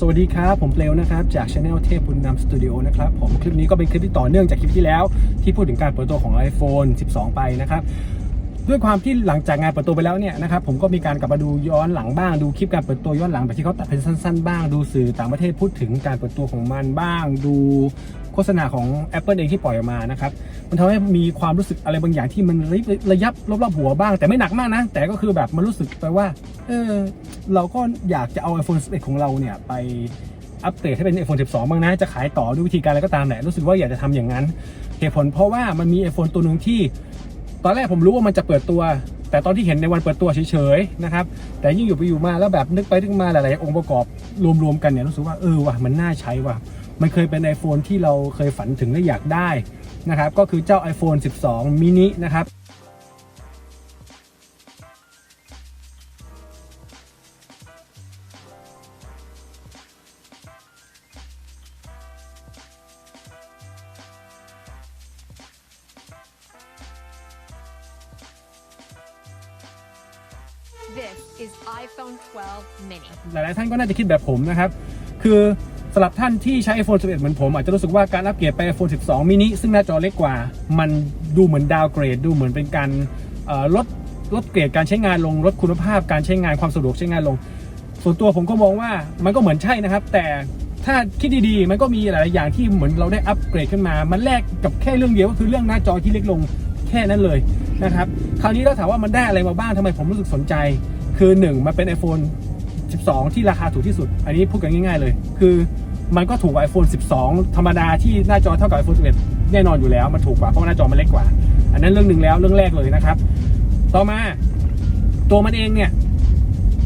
สวัสดีครับ ผมเปลวนะครับ จากช anel เทพบุญนำสตูดิโอนะครับผมคลิปนี้ก็เป็นคลิปที่ต่อเนื่องจากคลิปที่แล้ว ที่พูดถึงการเปิดตัวของ iPhone 12 ไปนะครับ ด้วยความที่หลังจากงานเปิดตัวไปแล้วเนี่ยนะครับผมก็มีการกลับมาดูย้อนหลังบ้างดูคลิปการเปิดตัวย้อนหลังแบบที่เขาตัดเป็นสั้น ๆ บ้างดูสื่อต่างประเทศพูดถึงการเปิดตัวของมันบ้าง ดู ฆษณาของ Apple เองที่ปล่อยออกมานะครับ มันทำให้มีความรู้สึกอะไรบางอย่างที่มันระยิบระยับรอบๆหัวบ้าง แต่ไม่หนักมากนะ แต่ก็คือแบบมันรู้สึกไปว่า เออ เราก็อยากจะเอา iPhone 11 ของเราเนี่ยไปอัปเกรดให้เป็น iPhone 12 บ้างนะ จะขายต่อด้วยวิธีการอะไรก็ตามแหละ รู้สึกว่าอยากจะทำอย่างนั้น เหตุผลเพราะว่ามันมี iPhone ตัวหนึ่งที่ ตอนแรกผมรู้ว่ามันจะเปิดตัว แต่ตอนที่เห็นในวันเปิดตัวเฉยๆนะครับ แต่ยิ่งอยู่ไปอยู่มาแล้วแบบนึกไปนึกมาหลายๆองค์ประกอบรวมๆกันเนี่ยรู้สึกว่าเออว่ะมันน่าใช้ว่ะ มันเคยเป็น iPhone ที่เราเคยฝันถึงและอยากได้นะครับก็คือเจ้า iPhone 12 mini นะครับ This is iPhone 12 mini. หลายๆท่านก็น่าจะคิดแบบผมนะครับ คือสำหรับท่านที่ใช้ iPhone 11 เหมือนผม อาจจะรู้สึกว่าการอัปเกรดไป iPhone 12 mini ซึ่งหน้าจอเล็กกว่า มันดูเหมือนดาวเกรด ดูเหมือนเป็นการลดลดเกรดการใช้งานลงลดคุณภาพการใช้งานความสะดวกใช้งานลง ส่วนตัวผมก็มองว่ามันก็เหมือนใช่นะครับ แต่ถ้าคิดดีๆ มันก็มีหลายๆอย่างที่เหมือนเราได้อัปเกรดขึ้นมา มันแลกกับแค่เรื่องเดียวก็คือเรื่องหน้าจอที่เล็กลงแค่นั้นเลยนะครับ คราวนี้เราถามว่ามันได้อะไรมาบ้างทำไมผมรู้สึกสนใจ คือหนึ่งมันเป็น iPhone 12 ที่ราคาถูกที่สุด อันนี้พูดกันง่าย ๆ เลย คือ มันก็ถูกกว่า iPhone 12 ธรรมดาที่หน้าจอเท่ากับ iPhone 11 แน่นอนอยู่แล้ว มันถูกกว่าเพราะว่าหน้าจอมันเล็กกว่า อันนั้นเรื่องหนึ่งแล้วเรื่องแรกเลยนะครับ ต่อมาตัวมันเองเนี่ย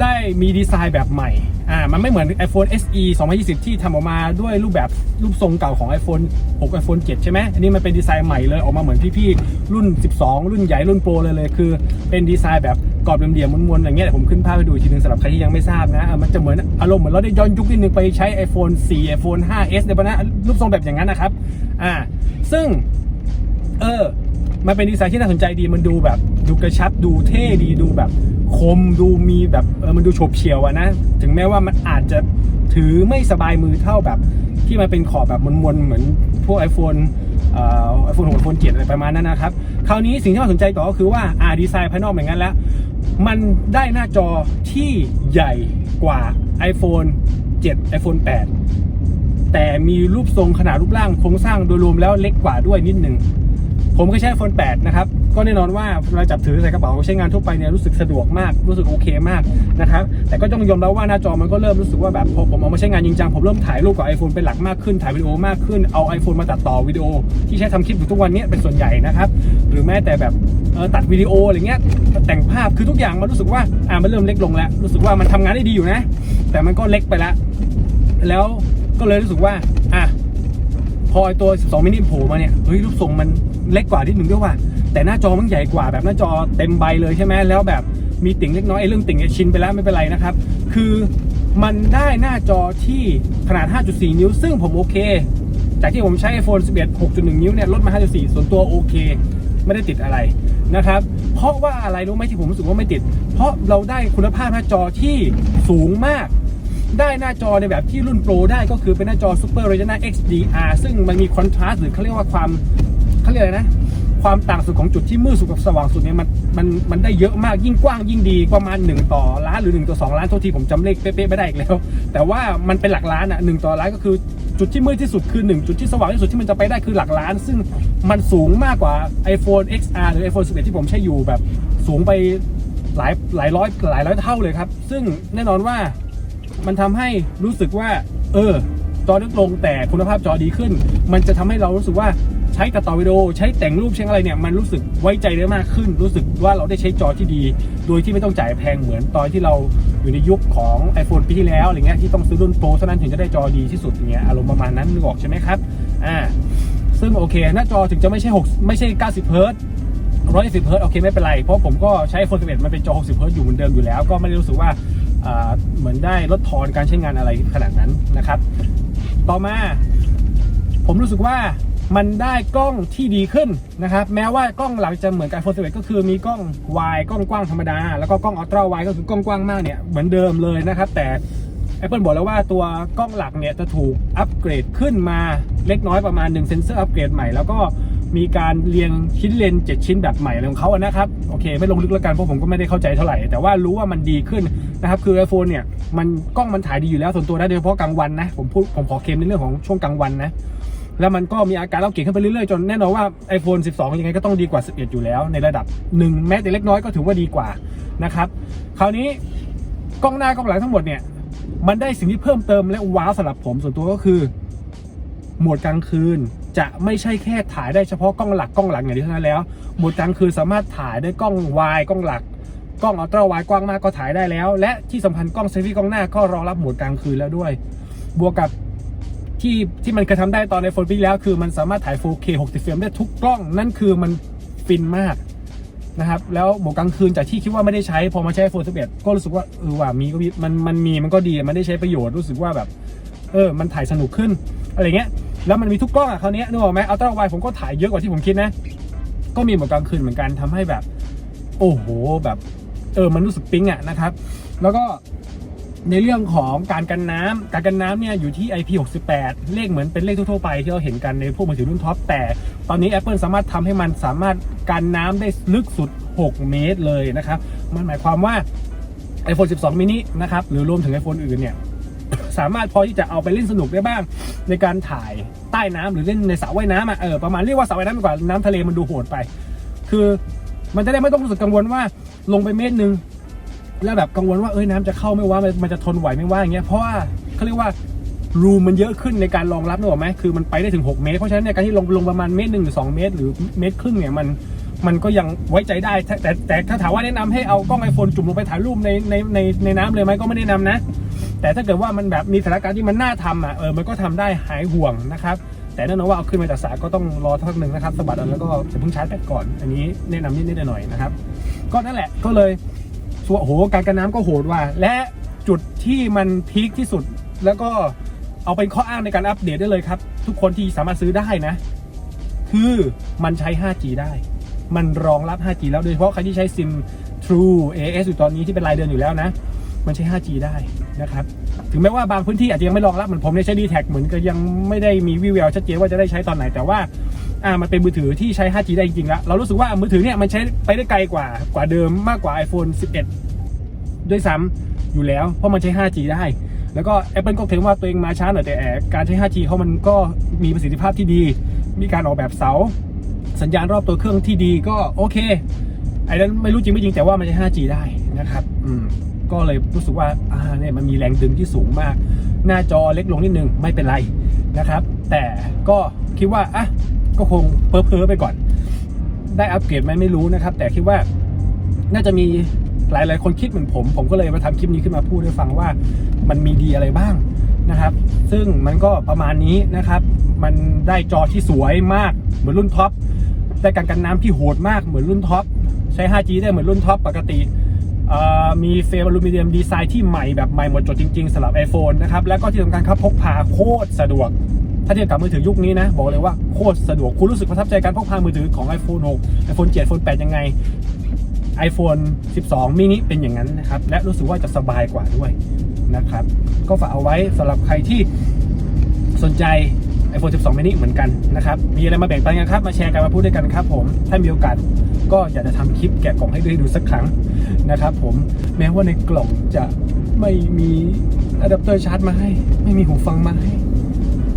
ได้มีดีไซน์แบบใหม่ อ่า มันไม่เหมือน iPhone SE 2020 ที่ทำออกมาด้วยรูปแบบรูปทรงเก่าของ iPhone 6 iPhone 7 ใช่ไหม อันนี้มันเป็นดีไซน์ใหม่เลย ออกมาเหมือนพี่ๆ รุ่น 12 รุ่นใหญ่รุ่นโปรเลยเลย คือเป็นดีไซน์แบบ กรอบเหลี่ยมๆมวนๆอย่างเงี้ยผมขึ้นภาพให้ดูอีกทีนึงสำหรับใครที่ยังไม่ทราบนะมันจะเหมือนอารมณ์เหมือนเราได้ย้อนยุคนิดนึงไปใช้ iPhone 4 iPhone 5s ในปะนะรูปทรงแบบอย่างนั้นนะครับอ่าซึ่งเออมันเป็นดีไซน์ที่น่าสนใจดีมันดูแบบดูกระชับดูเท่ดีดูแบบคมดูมีแบบเออมันดูโฉบเฉี่ยวอะนะถึงแม้ว่ามันอาจจะถือไม่สบายมือเท่าแบบ ที่มันเป็นขอบแบบมนๆเหมือนพวก iPhone เอ่อ iPhone 6 iPhone 7อะไรประมาณนั้นนะครับ คราวนี้สิ่งที่น่าสนใจต่อก็คือว่าอ่าดีไซน์ภายนอกอย่างนั้นแล้ว มันได้หน้าจอที่ใหญ่กว่า iPhone 7 iPhone 8 แต่มีรูปทรงขนาดรูปร่างโครงสร้างโดยรวมแล้วเล็กกว่าด้วยนิดหนึ่ง ผมก็ใช้ iPhone 8 นะครับ ก็แน่นอนว่าเวลาจับถือใส่กระเป๋าใช้งานทั่วไปเนี่ยรู้สึกสะดวกมากรู้สึกโอเคมากนะครับแต่ก็ต้องยอมรับว่าหน้าจอมันก็เริ่มรู้สึกว่าแบบพอผมเอามาใช้งานจริงจังผมเริ่มถ่ายรูปกับ iPhone เป็นหลักมากขึ้นถ่ายวิดีโอมากขึ้นเอา iPhone มาตัดต่อวิดีโอ ที่ใช้ทำคลิปอยู่ทุกวันนี้เป็นส่วนใหญ่นะครับหรือแม้แต่แบบตัดวิดีโออะไรเงี้ยแต่งภาพคือทุกอย่างมันรู้สึกว่าอ่ามันเริ่มเล็กลงแล้ว รู้สึกว่ามันทำงานได้ดีอยู่นะ แต่มันก็เล็กไปแล้วแล้วก็เลยรู้สึกว่าอะพอไอตัว 12 มินิโผล่มาเนี่ย เฮ้ย รูปทรงมันเล็กกว่านิดหนึ่งด้วยว่ะ แต่หน้าจอมันใหญ่กว่าแบบหน้าจอเต็มใบเลยใช่ไหมแล้วแบบมีติ่งเล็กน้อยไอ้เรื่องติ่งเนี่ยชินไปแล้วไม่เป็นไรนะครับ คือมันได้หน้าจอที่ขนาด 5.4 นิ้ว ซึ่งผมโอเค จากที่ผมใช้ iPhone 11 6.1 นิ้วเนี่ยลดมา 5.4 ส่วนตัวโอเค ไม่ได้ติดอะไรนะครับ เพราะว่าอะไรรู้ไหมที่ผมรู้สึกว่าไม่ติด เพราะเราได้คุณภาพหน้าจอที่สูงมากได้หน้าจอในแบบที่รุ่นโปรได้ก็คือเป็นหน้าจอ Super Retina XDR ซึ่งมันมีคอนทราสต์หรือเขาเรียกว่าความเขาเรียกอะไรนะ ความต่างสุดของจุดที่มืดสุดกับสว่างสุดเนี่ยมันมันมันได้เยอะมากยิ่งกว้างยิ่งดีประมาณ 1 ต่อล้านหรือ 1 ต่อ 2 ล้านโทษทีผมจำเลขเป๊ะๆไม่ได้อีกแล้ว แต่ว่ามันเป็นหลักล้านอะหนึ่งต่อล้านก็คือจุดที่มืดที่สุดคือ 1 จุดที่สว่างที่สุดที่มันจะไปได้คือหลักล้าน ซึ่งมันสูงมากกว่า iPhone XR หรือ iPhone 11 ที่ผมใช้อยู่แบบสูงไปหลายหลายร้อยหลายร้อยเท่าเลยครับ ซึ่งแน่นอนว่ามันทำให้รู้สึกว่า เออ จอเล็กลงแต่คุณภาพจอดีขึ้น มันจะทำให้เรารู้สึกว่าใช้ตัดต่อวิดีโอใช้แต่งรูปใช้อะไรเนี่ยมันรู้สึกไว้ใจได้มากขึ้น รู้สึกว่าเราได้ใช้จอที่ดี โดยที่ไม่ต้องจ่ายแพงเหมือนตอนที่เราอยู่ในยุคของ iPhone ปีที่แล้วอะไรเงี้ยที่ต้องซื้อรุ่นโปรเท่านั้นถึงจะได้จอดีที่สุดอย่างเงี้ยอารมณ์ประมาณนั้นนึกออกใช่ไหมครับอ่าซึ่งโอเคหน้าจอถึงจะไม่ใช่6ไม่ใช่ 90 เฮิร์ตซ์120เฮิร์ตโอเคไม่เป็นไร เพราะผมก็ใช้ iPhone 11 มันเป็นจอ 60 เฮิร์ตอยู่เหมือนเดิมอยู่แล้ว ก็ไม่ได้รู้สึกว่าอ่าเหมือนได้ลดทอนการใช้งานอะไรขนาดนั้นนะครับ ต่อมา ผมรู้สึกว่า มันได้กล้องที่ดีขึ้นนะครับ แม้ว่ากล้องหลังจะเหมือนกับ iPhone 11 ก็คือมีกล้องวายกล้องกว้างธรรมดา แล้วก็กล้องอัลตร้าวายก็คือกล้องกว้างมากเนี่ยเหมือนเดิมเลยนะครับ แต่ Apple บอกแล้วว่าตัวกล้องหลักเนี่ยจะถูกอัปเกรดขึ้นมาเล็กน้อยประมาณ1เซนเซอร์อัปเกรดใหม่แล้วก็มีการเรียงชิ้นเลนส์7ชิ้นแบบใหม่อะไรของเขาอะนะครับ โอเค ไม่ลงลึกแล้วกันเพราะผมก็ไม่ได้เข้าใจเท่าไหร่ แต่ว่ารู้ว่ามันดีขึ้นนะครับ คือ iPhone เนี่ย มันกล้องมันถ่ายดีอยู่แล้วส่วนตัวนะโดยเฉพาะกลางวันนะ ผมพูดผมขอเคลมในเรื่องของช่วงกลางวันนะ แล้วมันก็มีอาการเล่าเก่งขึ้นไปเรื่อยๆ จนแน่นอนว่า iPhone 12 ยังไงก็ต้องดีกว่า 11 อยู่แล้ว ในระดับหนึ่งแม้แต่เล็กน้อยก็ถือว่าดีกว่านะครับคราวนี้กล้องหน้ากล้องหลังทั้งหมดเนี่ยมันได้สิ่งที่เพิ่มเติมและว้าวสำหรับผมส่วนตัวก็คือโหมดกลางคืนจะไม่ใช่แค่ถ่ายได้เฉพาะกล้องหลักกล้องหลังอย่างเดียวเท่านั้นแล้วโหมดกลางคืนสามารถถ่ายได้กล้องวายกล้องหลักกล้องอัลตร้าไวด์กว้างมากก็ถ่ายได้แล้ว และที่สำคัญกล้องเซลฟี่กล้องหน้าก็รองรับโหมดกลางคืนแล้วด้วย บวกกับ ที่ที่มันเคยทำได้ตอนในโฟนปีที่แล้วคือมันสามารถถ่าย 4K 60เฟรมได้ทุกกล้อง นั่นคือมันฟินมากนะครับ แล้วโหมดกลางคืนจากที่คิดว่าไม่ได้ใช้พอมาใช้ iPhone 11 ก็รู้สึกว่าเออว่ามีก็มีมันมันมีมันก็ดีมันได้ใช้ประโยชน์รู้สึกว่าแบบ เออ มันถ่ายสนุกขึ้นอะไรเงี้ยแล้วมันมีทุกกล้องอะคราวเนี้ยนึกออกไหมอัลตร้าไวผมก็ถ่ายเยอะกว่าที่ผมคิดนะ ก็มีโหมดกลางคืนเหมือนกันทำให้แบบ โอ้โหแบบ เออมันรู้สึกปิ๊งอะนะครับ แล้วก็ ในเรื่องของการกันน้ำการกันน้ำเนี่ยอยู่ที่ IP68 เลขเหมือนเป็นเลขทั่วๆไปที่เราเห็นกันในพวกมือถือรุ่นท็อปแต่ ตอนนี้ Apple สามารถทำให้มันสามารถกันน้ำได้ลึกสุด 6 เมตรเลยนะครับ มันหมายความว่า iPhone 12 mini นะครับ หรือรวมถึง iPhone อื่นเนี่ยสามารถพอที่จะเอาไปเล่นสนุกได้บ้าง ในการถ่ายใต้น้ำหรือเล่นในสระว่ายน้ำอะเออประมาณเรียกว่าสระว่ายน้ำดีกว่าน้ำทะเลมันดูโหดไป คือมันจะได้ไม่ต้องรู้สึกกังวลว่าลงไปเมตรหนึ่ง แล้วแบบกังวลว่าเอ้ยน้ำจะเข้าไม่ว่ามันจะทนไหวไม่ว่าอย่างเงี้ยเพราะว่าเขาเรียกว่ารูมันเยอะขึ้นในการรองรับนึกออกไหมคือมันไปได้ถึง 6 เมตร เพราะฉะนั้นเนี่ยการที่ลงลงประมาณเมตรหนึ่งหรือสองเมตร หรือเมตรครึ่งเนี่ยมันมันก็ยังไว้ใจได้ แต่แต่แตถ้าถามว่าแนะนำให้เอากล้องไอโฟนจุ่มลงไปถ่ายรูปในในในในน้ำเลยไหมก็ไม่แนะนำนะ แต่ถ้าเกิดว่ามันแบบมีสถานการณ์ที่มันน่าทำอะเออมันก็ทำได้หายห่วงนะครับแต่แน่นอนว่าเอาขึ้นมาจากสระก็ต้องรอสักหนึ่งนะครับสะบัดแล้วก็จะเพิ่งชาร์จแบตก่อน อันนี้แนะนำนิดๆหน่อยๆนะครับก็นั่นแหละก็เลย ส่วนโอ้โหการกันน้ำก็โหดว่ะและจุดที่มันพีคที่สุด แล้วก็เอาเป็นข้ออ้างในการอัปเดตได้เลยครับ ทุกคนที่สามารถซื้อได้นะ คือมันใช้ 5G ได้ มันรองรับ 5G แล้วโดยเฉพาะใครที่ใช้ซิม True AS อยู่ตอนนี้ที่เป็นรายเดือนอยู่แล้วนะ มันใช้ 5G ได้นะครับ ถึงแม้ว่าบางพื้นที่อาจจะยังไม่รองรับเหมือนผมเนี่ยใช้ d t แท็เหมือนก็ยังไม่ได้มีวิวแววชัดเจนว่าจะได้ใช้ตอนไหนแต่ว่า อ่ามันเป็นมือถือที่ใช้ 5G ได้จริงๆแล้วเรารู้สึกว่ามือถือเนี่ยมันใช้ไปได้ไกลกว่ากว่าเดิมมากกว่า iPhone 11 ด้วยซ้ำอยู่แล้ว เพราะมันใช้ 5G ได้ แล้วก็ Apple ก็เทงว่าตัวเองมาช้าหน่อยแต่การใช้ 5G เขามันก็มีประสิทธิภาพที่ดี มีการออกแบบเสา สัญญาณรอบตัวเครื่องที่ดีก็โอเคไอ้นั้นไม่รู้จริงไม่จริงแต่ว่ามันใช้ 5G ได้นะครับ อืมก็เลยรู้สึกว่าอ่าเนี่ยมันมีแรงดึงที่สูงมาก หน้าจอเล็กลงนิดนึงไม่เป็นไรนะครับ แต่ก็คิดว่าอะ ก็คงเพ้อเพ้อไปก่อน ได้อัปเกรดไหมไม่รู้นะครับ แต่คิดว่าน่าจะมีหลาย ๆ คนคิดเหมือนผม ผมก็เลยมาทำคลิปนี้ขึ้นมาพูดให้ฟังว่ามันมีดีอะไรบ้างนะครับ ซึ่งมันก็ประมาณนี้นะครับ มันได้จอที่สวยมากเหมือนรุ่นท็อปได้การกันน้ำที่โหดมากเหมือนรุ่นท็อปใช้ 5G ได้เหมือนรุ่นท็อปปกติมีเฟรมอลูมิเนียมดีไซน์ที่ใหม่แบบใหม่หมดจดจริง ๆสำหรับ iPhone นะครับ แล้วก็ที่สำคัญครับพกพาโคตรสะดวก ถ้าเทียบกับมือถือยุคนี้นะ บอกเลยว่าโคตรสะดวก คุณรู้สึกประทับใจการพกพามือถือของ iPhone 6 iPhone 7 iPhone 8 ยังไง iPhone 12 mini เป็นอย่างนั้นนะครับ และรู้สึกว่าจะสบายกว่าด้วยนะครับ ก็ฝากเอาไว้สำหรับใครที่สนใจ iPhone 12 mini เหมือนกันนะครับ มีอะไรมาแบ่งปันกันครับ มาแชร์กันมาพูดด้วยกันครับผม ถ้ามีโอกาสก็อยากจะทำคลิปแกะกล่องให้ดูให้ดูสักครั้งนะครับผมแม้ว่าในกล่องจะไม่มีอะแดปเตอร์ชาร์จมาให้ ไม่มีหูฟังมาให้